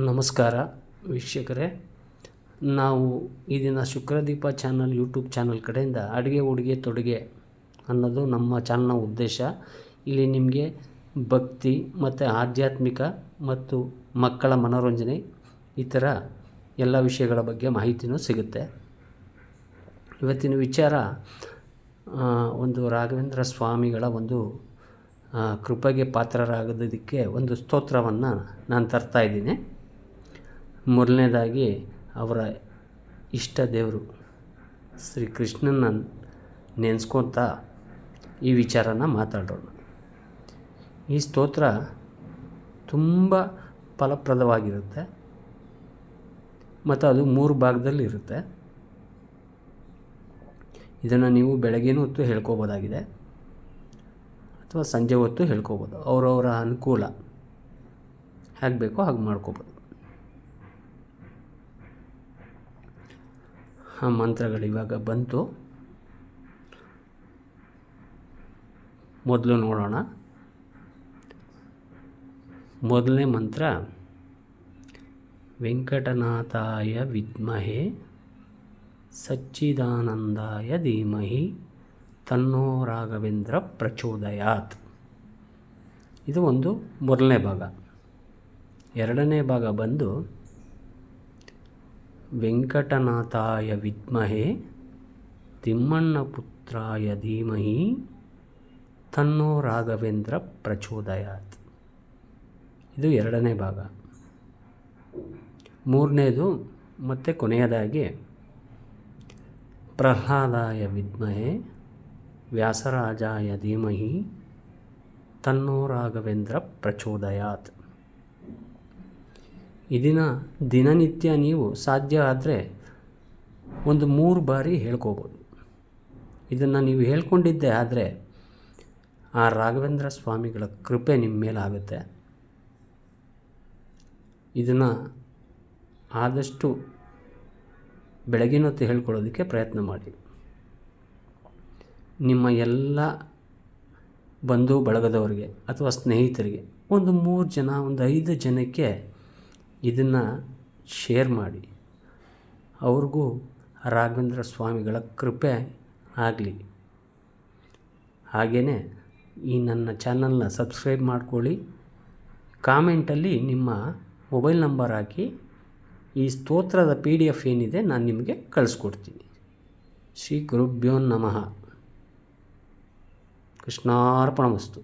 ನಮಸ್ಕಾರ ವೀಕ್ಷಕರೇ. ನಾವು ಈ ದಿನ ಶುಕ್ರದೀಪ ಚಾನಲ್ ಯೂಟ್ಯೂಬ್ ಚಾನಲ್ ಕಡೆಯಿಂದ ಅಡುಗೆ, ಉಡುಗೆ, ತೊಡುಗೆ ಅನ್ನೋದು ನಮ್ಮ ಚಾನಲ್ನ ಉದ್ದೇಶ. ಇಲ್ಲಿ ನಿಮಗೆ ಭಕ್ತಿ ಮತ್ತು ಆಧ್ಯಾತ್ಮಿಕ ಮತ್ತು ಮಕ್ಕಳ ಮನೋರಂಜನೆ ಈ ಥರ ಎಲ್ಲ ವಿಷಯಗಳ ಬಗ್ಗೆ ಮಾಹಿತಿನೂ ಸಿಗುತ್ತೆ. ಇವತ್ತಿನ ವಿಚಾರ ಒಂದು ರಾಘವೇಂದ್ರ ಸ್ವಾಮಿಗಳ ಒಂದು ಕೃಪೆಗೆ ಪಾತ್ರರಾಗದಕ್ಕೆ ಒಂದು ಸ್ತೋತ್ರವನ್ನು ನಾನು ತರ್ತಾ ಇದ್ದೀನಿ. ಮೊದಲನೇದಾಗಿ ಅವರ ಇಷ್ಟ ದೇವರು ಶ್ರೀ ಕೃಷ್ಣನ ನೆನೆಸ್ಕೊತ ಈ ವಿಚಾರನ ಮಾತಾಡೋಣ. ಈ ಸ್ತೋತ್ರ ತುಂಬ ಫಲಪ್ರದವಾಗಿರುತ್ತೆ. ಮತ್ತು ಅದು ಮೂರು ಭಾಗದಲ್ಲಿ ಇರುತ್ತೆ. ಇದನ್ನು ನೀವು ಬೆಳಗಿನ ಹೊತ್ತು ಹೇಳ್ಕೋಬೋದಾಗಿದೆ. ಅಥವಾ ಸಂಜೆ ಹೊತ್ತು ಹೇಳ್ಕೋಬೋದು. ಅವರವರ ಅನುಕೂಲ. ಹೇಗೆ ಬೇಕೋ ಹಾಗೆ ಮಾಡ್ಕೋಬೋದು ಆ ಮಂತ್ರಗಳು ಇವಾಗ ಬಂತು. ಮೊದಲು ನೋಡೋಣ. ಮೊದಲನೇ ಮಂತ್ರ, ವೆಂಕಟನಾಥಾಯ ವಿದ್ಮಹೆ ಸಚ್ಚಿದಾನಂದಾಯ ಧೀಮಹಿ ತನ್ನೋ ರಾಘವೇಂದ್ರ ಪ್ರಚೋದಯಾತ್. ಇದು ಒಂದು ಮೊದಲನೇ ಭಾಗ. ಎರಡನೇ ಭಾಗ ಬಂದು ವೆಂಕಟನಾಥಾಯ ವಿದ್ಮಹೆ, ತಿಮ್ಮಣ್ಣ ಪುತ್ರಾಯ ಧೀಮಹಿ, ತನ್ನೋ ರಾಘವೇಂದ್ರ ಪ್ರಚೋದಯಾತ್. ಇದು ಎರಡನೇ ಭಾಗ. ಮೂರನೇದು ಮತ್ತು ಕೊನೆಯದಾಗಿ ಪ್ರಹ್ಲಾದಾಯ ವಿದ್ಮಹೆ, ವ್ಯಾಸರಾಜಾಯ ಧೀಮಹಿ, ತನ್ನೋ ರಾಘವೇಂದ್ರ ಪ್ರಚೋದಯಾತ್. ಇದನ್ನ ದಿನನಿತ್ಯ ನೀವು ಸಾಧ್ಯ ಆದರೆ ಒಂದು ಮೂರು ಬಾರಿ ಹೇಳ್ಕೋಬೋದು. ಇದನ್ನು ನೀವು ಹೇಳ್ಕೊಂಡಿದ್ದೆ ಆದರೆ ಆ ರಾಘವೇಂದ್ರ ಸ್ವಾಮಿಗಳ ಕೃಪೆ ನಿಮ್ಮ ಮೇಲೆ ಆಗುತ್ತೆ. ಇದನ್ನು ಆದಷ್ಟು ಬೆಳಗಿನೊತ್ತು ಹೇಳ್ಕೊಳ್ಳೋದಕ್ಕೆ ಪ್ರಯತ್ನ ಮಾಡಿ. ನಿಮ್ಮ ಎಲ್ಲ ಬಂಧು ಬಳಗದವರಿಗೆ ಅಥವಾ ಸ್ನೇಹಿತರಿಗೆ ಒಂದು ಮೂರು ಜನ, ಒಂದು ಐದು ಜನಕ್ಕೆ ಇದನ್ನು ಶೇರ್ ಮಾಡಿ. ಅವ್ರಿಗೂ ರಾಘವೇಂದ್ರ ಸ್ವಾಮಿಗಳ ಕೃಪೆ ಆಗಲಿ. ಹಾಗೆಯೇ ಈ ನನ್ನ ಚಾನಲ್ನ ಸಬ್ಸ್ಕ್ರೈಬ್ ಮಾಡ್ಕೊಳ್ಳಿ. ಕಾಮೆಂಟಲ್ಲಿ ನಿಮ್ಮ ಮೊಬೈಲ್ ನಂಬರ್ ಹಾಕಿ. ಈ ಸ್ತೋತ್ರದ ಪಿ ಡಿ ಎಫ್ ಏನಿದೆ ನಾನು ನಿಮಗೆ ಕಳಿಸ್ಕೊಡ್ತೀನಿ. ಶ್ರೀ ಗುರುಭ್ಯೋ ನಮಃ. ಕೃಷ್ಣಾರ್ಪಣಮಸ್ತು.